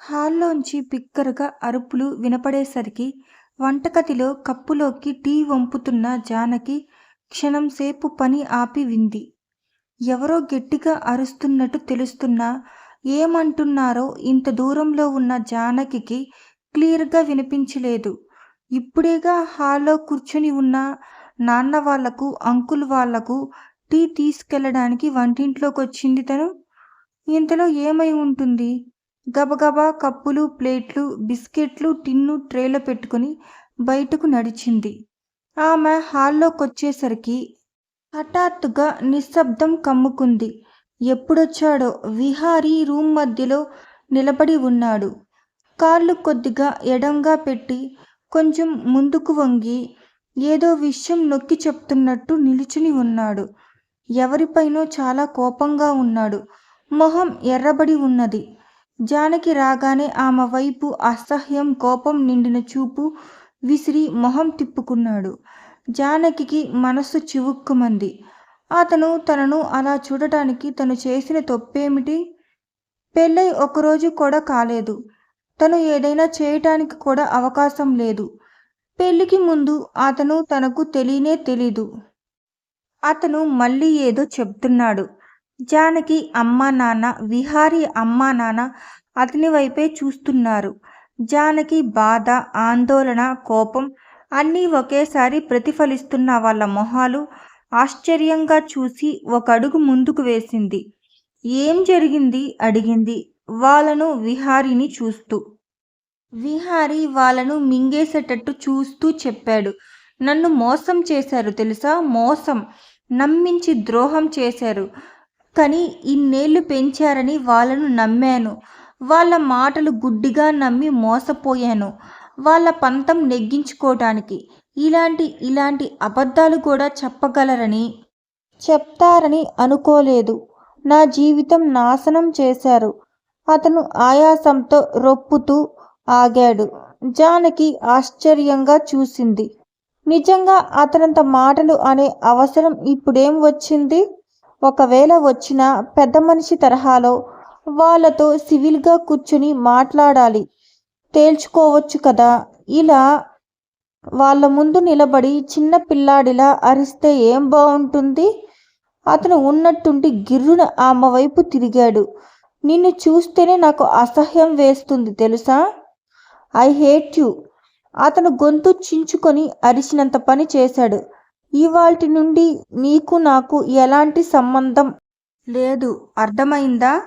హాల్లోంచి బిగ్గరగా అరుపులు వినపడేసరికి వంటగదిలో కప్పులోకి టీ వంపుతున్న జానకి క్షణంసేపు పని ఆపి వింది. ఎవరో గట్టిగా అరుస్తున్నట్టు తెలుస్తున్నా ఏమంటున్నారో ఇంత దూరంలో ఉన్న జానకికి క్లియర్గా వినిపించలేదు. ఇప్పుడేగా హాల్లో కూర్చుని ఉన్న నాన్న వాళ్ళకు, అంకుల్ వాళ్ళకు టీ తీసుకెళ్ళడానికి వంటింట్లోకొచ్చింది తను. ఇంతలో ఏమై ఉంటుంది? గబగబా కప్పులు, ప్లేట్లు, బిస్కెట్లు టిన్ను ట్రేలో పెట్టుకుని బయటకు నడిచింది. ఆమె హాల్లోకొచ్చేసరికి హఠాత్తుగా నిశ్శబ్దం కమ్ముకుంది. ఎప్పుడొచ్చాడో విహారీ రూమ్ మధ్యలో నిలబడి ఉన్నాడు. కాళ్ళు కొద్దిగా ఎడంగా పెట్టి కొంచెం ముందుకు వంగి ఏదో విషయం నొక్కి చెప్తున్నట్టు నిలుచుని ఉన్నాడు. ఎవరిపైనో చాలా కోపంగా ఉన్నాడు. మొహం ఎర్రబడి ఉన్నది. జానకి రాగానే ఆమె వైపు అసహ్యం, కోపం నిండిన చూపు విసిరి మొహం తిప్పుకున్నాడు. జానకికి మనస్సు చివుక్కుమంది. అతను తనను అలా చూడటానికి తను చేసిన తప్పేమిటి? పెళ్ళై ఒకరోజు కూడా కాలేదు. తను ఏదైనా చేయటానికి కూడా అవకాశం లేదు. పెళ్ళికి ముందు అతను తనకు తెలియనే తెలీదు. అతను మళ్ళీ ఏదో చెప్తున్నాడు. జానకి అమ్మా నాన్న విహారీ అమ్మానాన్న అతని వైపే చూస్తున్నారు. జానకి బాధ, ఆందోళన, కోపం అన్నీ ఒకేసారి ప్రతిఫలిస్తున్న వాళ్ళ మొహాలు ఆశ్చర్యంగా చూసి ఒకడుగు ముందుకు వేసింది. ఏం జరిగింది? అడిగింది వాళ్ళను విహారీని చూస్తూ. విహారీ వాళ్ళను మింగేసేటట్టు చూస్తూ చెప్పాడు. నన్ను మోసం చేశారు తెలుసా? మోసం. నమ్మించి ద్రోహం చేశారు. కానీ ఇన్నేళ్ళు పెంచారని వాళ్ళను నమ్మాను. వాళ్ళ మాటలు గుడ్డిగా నమ్మి మోసపోయాను. వాళ్ళ పంతం నెగ్గించుకోవటానికి ఇలాంటి ఇలాంటి అబద్ధాలు కూడా చెప్పగలరని, చెప్తారని అనుకోలేదు. నా జీవితం నాశనం చేశారు. అతను ఆయాసంతో రొప్పుతూ ఆగాడు. జానకి ఆశ్చర్యంగా చూసింది. నిజంగా అతనంత మాటలు అనే అవసరం ఇప్పుడేం వచ్చింది? ఒకవేళ వచ్చిన పెద్ద మనిషి తరహాలో వాళ్ళతో సివిల్గా కూర్చుని మాట్లాడాలి తేల్చుకోవచ్చు కదా! ఇలా వాళ్ళ ముందు నిలబడి చిన్న పిల్లాడిలా అరిస్తే ఏం బాగుంటుంది అతను ఉన్నట్టుండి గిర్రున ఆమె వైపు తిరిగాడు. నిన్ను చూస్తేనే నాకు అసహ్యం వేస్తుంది తెలుసా? ఐ హేట్ యూ అతను గొంతు చించుకొని అరిచినంత పని చేశాడు. ఇవాల్టి నుండి నీకు నాకు ఎలాంటి సంబంధం లేదు అర్థమైందా?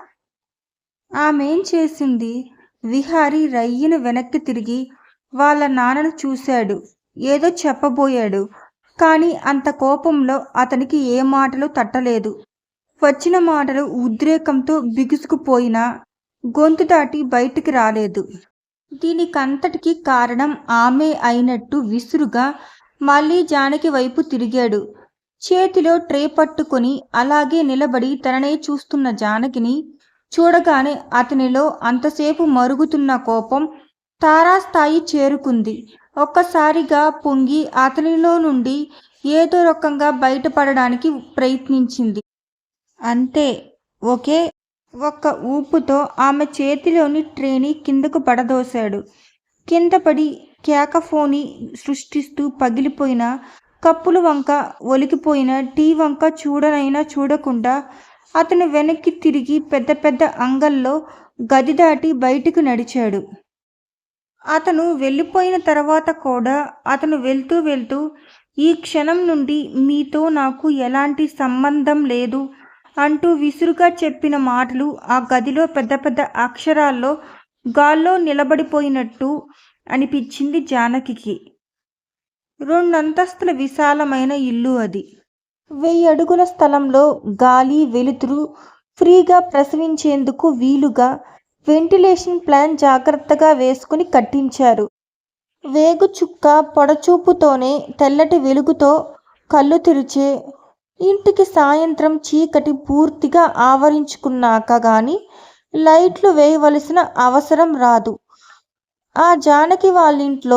ఆమెం చేసింది? విహారి రయ్యను వెనక్కి తిరిగి వాళ్ళ నాన్నను చూశాడు. ఏదో చెప్పబోయాడు. కానీ అంత కోపంలో అతనికి ఏ మాటలు తట్టలేదు. వచ్చిన మాటలు ఉద్రేకంతో బిగుసుకుపోయినా గొంతు దాటి బయటికి రాలేదు. దీనికంతటికి కారణం ఆమె అయినట్టు విసురుగా మళ్ళీ జానకి వైపు తిరిగాడు. చేతిలో ట్రే పట్టుకుని అలాగే నిలబడి తననే చూస్తున్న జానకిని చూడగానే అతనిలో అంతసేపు మరుగుతున్న కోపం తారాస్థాయి చేరుకుంది. ఒక్కసారిగా పొంగి అతనిలో నుండి ఏదో రకంగా బయటపడడానికి ప్రయత్నించింది. అంతే ఒకే ఒక్క ఊపుతో ఆమె చేతిలోని ట్రేని కిందకు పడదోశాడు. కిందపడి కేకఫోని సృష్టిస్తూ పగిలిపోయిన కప్పుల వంక, ఒలికిపోయిన టీ వంక చూడనైనా చూడకుండా అతను వెనక్కి తిరిగి పెద్ద పెద్ద అంగల్లో గది దాటి బయటికి నడిచాడు. అతను వెళ్ళిపోయిన తర్వాత కూడా అతను వెళ్తూ వెళ్తూ ఈ క్షణం నుండి మీతో నాకు ఎలాంటి సంబంధం లేదు అంటూ విసురుగా చెప్పిన మాటలు ఆ గదిలో పెద్ద పెద్ద అక్షరాల్లో గాల్లో నిలబడిపోయినట్టు అనిపించింది జానకికి. రెండంతస్తుల విశాలమైన ఇల్లు అది. వెయ్యి అడుగుల స్థలంలో గాలి, వెలుతురు ఫ్రీగా ప్రసవించేందుకు వీలుగా వెంటిలేషన్ ప్లాన్ జాగ్రత్తగా వేసుకుని కట్టించారు. వేగు చుక్క పొడచూపుతోనే తెల్లటి వెలుగుతో కళ్ళు తెరిచే ఇంటికి సాయంత్రం చీకటి పూర్తిగా ఆవరించుకున్నాక గాని లైట్లు వేయవలసిన అవసరం రాదు. ఆ జానకి వాళ్ళింట్లో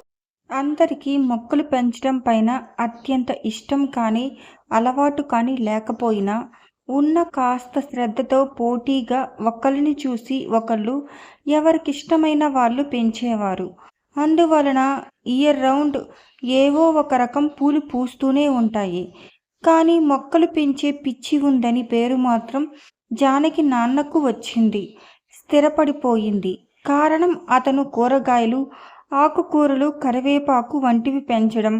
అందరికీ మొక్కలు పెంచడం పైన అత్యంత ఇష్టం కానీ, అలవాటు కానీ లేకపోయినా ఉన్న కాస్త శ్రద్ధతో పోటీగా ఒకళ్ళని చూసి ఒకళ్ళు ఎవరికిష్టమైన వాళ్ళు పెంచేవారు. అందువలన ఇయర్ రౌండ్ ఏవో ఒక రకం పూలు పూస్తూనే ఉంటాయి. కానీ మొక్కలు పెంచే పిచ్చి ఉందని పేరు మాత్రం జానకి నాన్నకు వచ్చింది. స్థిరపడిపోయింది. కారణం అతను కూరగాయలు ఆకుకూరలు కరివేపాకు వంటివి పెంచడం.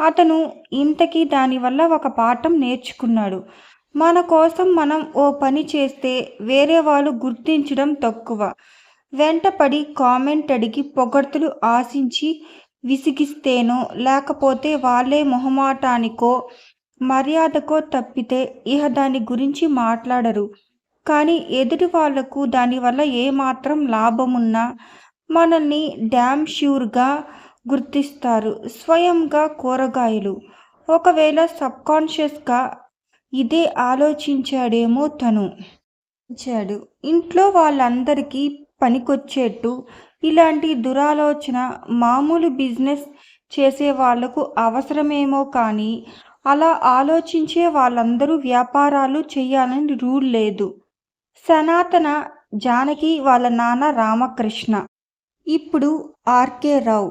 అతను ఇంతకీ దానివల్ల ఒక పాఠం నేర్చుకున్నాడు. మన కోసం మనం ఓ పని చేస్తే వేరే వాళ్ళు గుర్తించడం తక్కువ. వెంటపడి కామెంట్ అడిగి పొగడ్తలు ఆశించి విసిగిస్తేనో లేకపోతే వాళ్ళే మొహమాటానికో మర్యాదకో తప్పితే ఇహ దాని గురించి మాట్లాడరు. కానీ ఎదుటి వాళ్ళకు దానివల్ల ఏమాత్రం లాభమున్నా మనల్ని డ్యామ్ ష్యూర్గా గుర్తిస్తారు. స్వయంగా కూరగాయలు. ఒకవేళ సబ్కాన్షియస్గా ఇదే ఆలోచించాడేమో తను. చాడు ఇంట్లో వాళ్ళందరికీ పనికొచ్చేట్టు ఇలాంటి దురాలోచన మామూలు బిజినెస్ చేసే వాళ్ళకు అవసరమేమో కానీ అలా ఆలోచించే వాళ్ళందరూ వ్యాపారాలు చేయాలని రూల్ లేదు. సనాతన జానకి వాళ్ళ నాన్న రామకృష్ణ. ఇప్పుడు ఆర్కే రావు.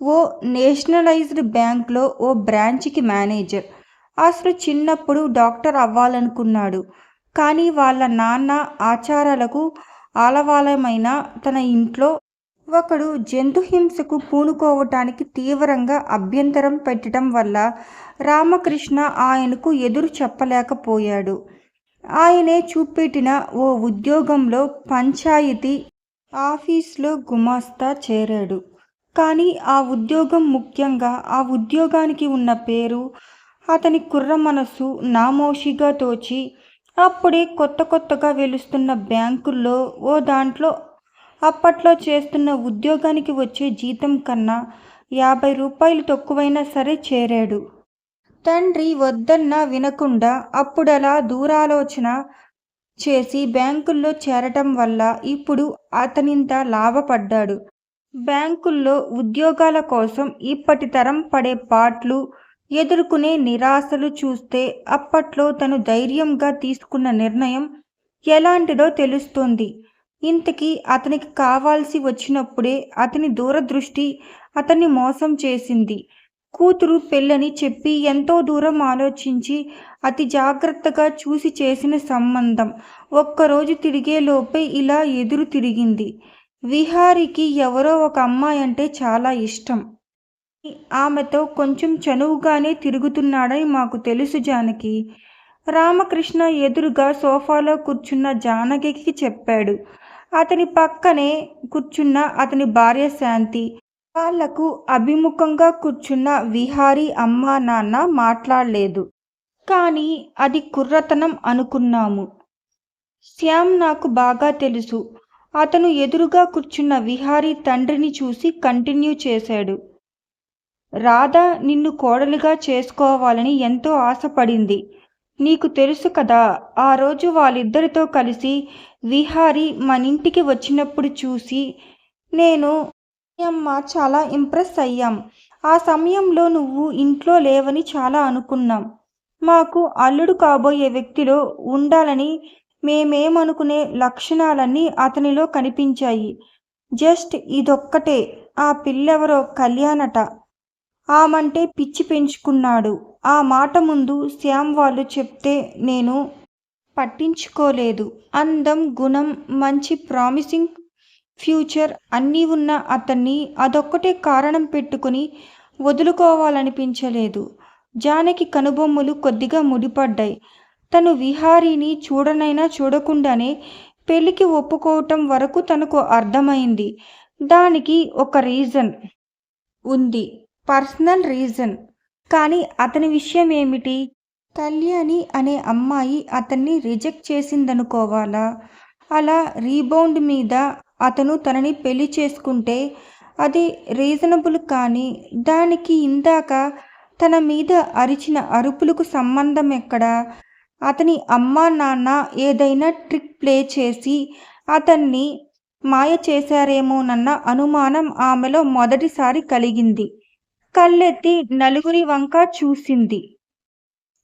ఓ నేషనలైజ్డ్ బ్యాంక్లో ఓ బ్రాంచ్కి మేనేజర్. అసలు చిన్నప్పుడు డాక్టర్ అవ్వాలనుకున్నాడు. కానీ వాళ్ళ నాన్న ఆచారాలకు ఆలవాలమైన తన ఇంట్లో ఒకడు జంతుహింసకు పూనుకోవటానికి తీవ్రంగా అభ్యంతరం పెట్టడం వల్ల రామకృష్ణ ఆయనకు ఎదురు చెప్పలేకపోయాడు. ఆయనే చూపెట్టిన ఓ ఉద్యోగంలో పంచాయతీ ఆఫీస్లో గుమాస్తా చేరాడు. కానీ ఆ ఉద్యోగం ముఖ్యంగా ఆ ఉద్యోగానికి ఉన్న పేరు అతని కుర్ర మనసు నామోషిగా తోచి అప్పుడే కొత్త కొత్తగా వెలుస్తున్న బ్యాంకుల్లో ఓ దాంట్లో అప్పట్లో చేస్తున్న ఉద్యోగానికి వచ్చే జీతం కన్నా యాభై రూపాయలు తక్కువైనా సరే చేరాడు. తండ్రి వద్దన్నా వినకుండా అప్పుడలా దూరాలోచన చేసి బ్యాంకుల్లో చేరటం వల్ల ఇప్పుడు అతనింత లాభపడ్డాడు. బ్యాంకుల్లో ఉద్యోగాల కోసం ఇప్పటి తరం పడే పాట్లు ఎదుర్కొనే నిరాశలు చూస్తే అప్పట్లో తను ధైర్యంగా తీసుకున్న నిర్ణయం ఎలాంటిదో తెలుస్తోంది. ఇంతకీ అతనికి కావాల్సి వచ్చినప్పుడే అతని దూరదృష్టి అతన్ని మోసం చేసింది. కూతురు పెళ్ళని చెప్పి ఎంతో దూరం ఆలోచించి అతి జాగ్రత్తగా చూసి చేసిన సంబంధం. ఒక్కరోజు తిరిగేలోపే ఇలా ఎదురు తిరిగింది. విహారికి ఎవరో ఒక అమ్మాయి అంటే చాలా ఇష్టం. ఆమెతో కొంచెం చనువుగానే తిరుగుతున్నాడని మాకు తెలుసు జానకి. రామకృష్ణ ఎదురుగా సోఫాలో కూర్చున్న జానకి చెప్పాడు. అతని పక్కనే కూర్చున్న అతని భార్య శాంతి. వాళ్ళకు అభిముఖంగా కూర్చున్న విహారీ అమ్మా నాన్న మాట్లాడలేదు. కానీ అది కుర్రతనం అనుకున్నాము. శ్యామ్ నాకు బాగా తెలుసు. అతను ఎదురుగా కూర్చున్న విహారీ తండ్రిని చూసి కంటిన్యూ చేశాడు. రాధ నిన్ను కోడలుగా చేసుకోవాలని ఎంతో ఆశపడింది. నీకు తెలుసు కదా ఆ రోజు వాళ్ళిద్దరితో కలిసి విహారి మనింటికి వచ్చినప్పుడు చూసి నేను అమ్మ చాలా ఇంప్రెస్ అయ్యాం. ఆ సమయంలో నువ్వు ఇంట్లో లేవని చాలా అనుకున్నాం. మాకు అల్లుడు కాబోయే వ్యక్తిలో ఉండాలని మేమేమనుకునే లక్షణాలన్నీ అతనిలో కనిపించాయి. జస్ట్ ఇదొక్కటే ఆ పిల్లెవరో కళ్యాణట. ఆమంటే పిచ్చి పెంచుకున్నాడు. ఆ మాట ముందు శ్యామ్ వాళ్ళు చెప్తే నేను పట్టించుకోలేదు. అందం గుణం మంచి ప్రామిసింగ్ ఫ్యూచర్ అన్నీ ఉన్న అతన్ని అదొక్కటే కారణం పెట్టుకుని వదులుకోవాలనిపించలేదు. జానకి కనుబొమ్మలు కొద్దిగా ముడిపడ్డాయి. తను విహారీని చూడనైనా చూడకుండానే పెళ్ళికి ఒప్పుకోవటం వరకు తనకు అర్థమైంది. దానికి ఒక రీజన్ ఉంది. Personal reason. కానీ అతని విషయం ఏమిటి? కళ్యాణి అనే అమ్మాయి అతన్ని రిజెక్ట్ చేసిందనుకోవాలా? అలా రీబౌండ్ మీద అతను తనని పెళ్ళి చేసుకుంటే అది రీజనబుల్ కానీ దానికి ఇందాక తన మీద అరిచిన అరుపులకు సంబంధం ఎక్కడా? అతని అమ్మా నాన్న ఏదైనా ట్రిక్ ప్లే చేసి అతన్ని మాయ చేశారేమోనన్న అనుమానం ఆమెలో మొదటిసారి కలిగింది. కళ్ళెత్తి నలుగురి వంక చూసింది.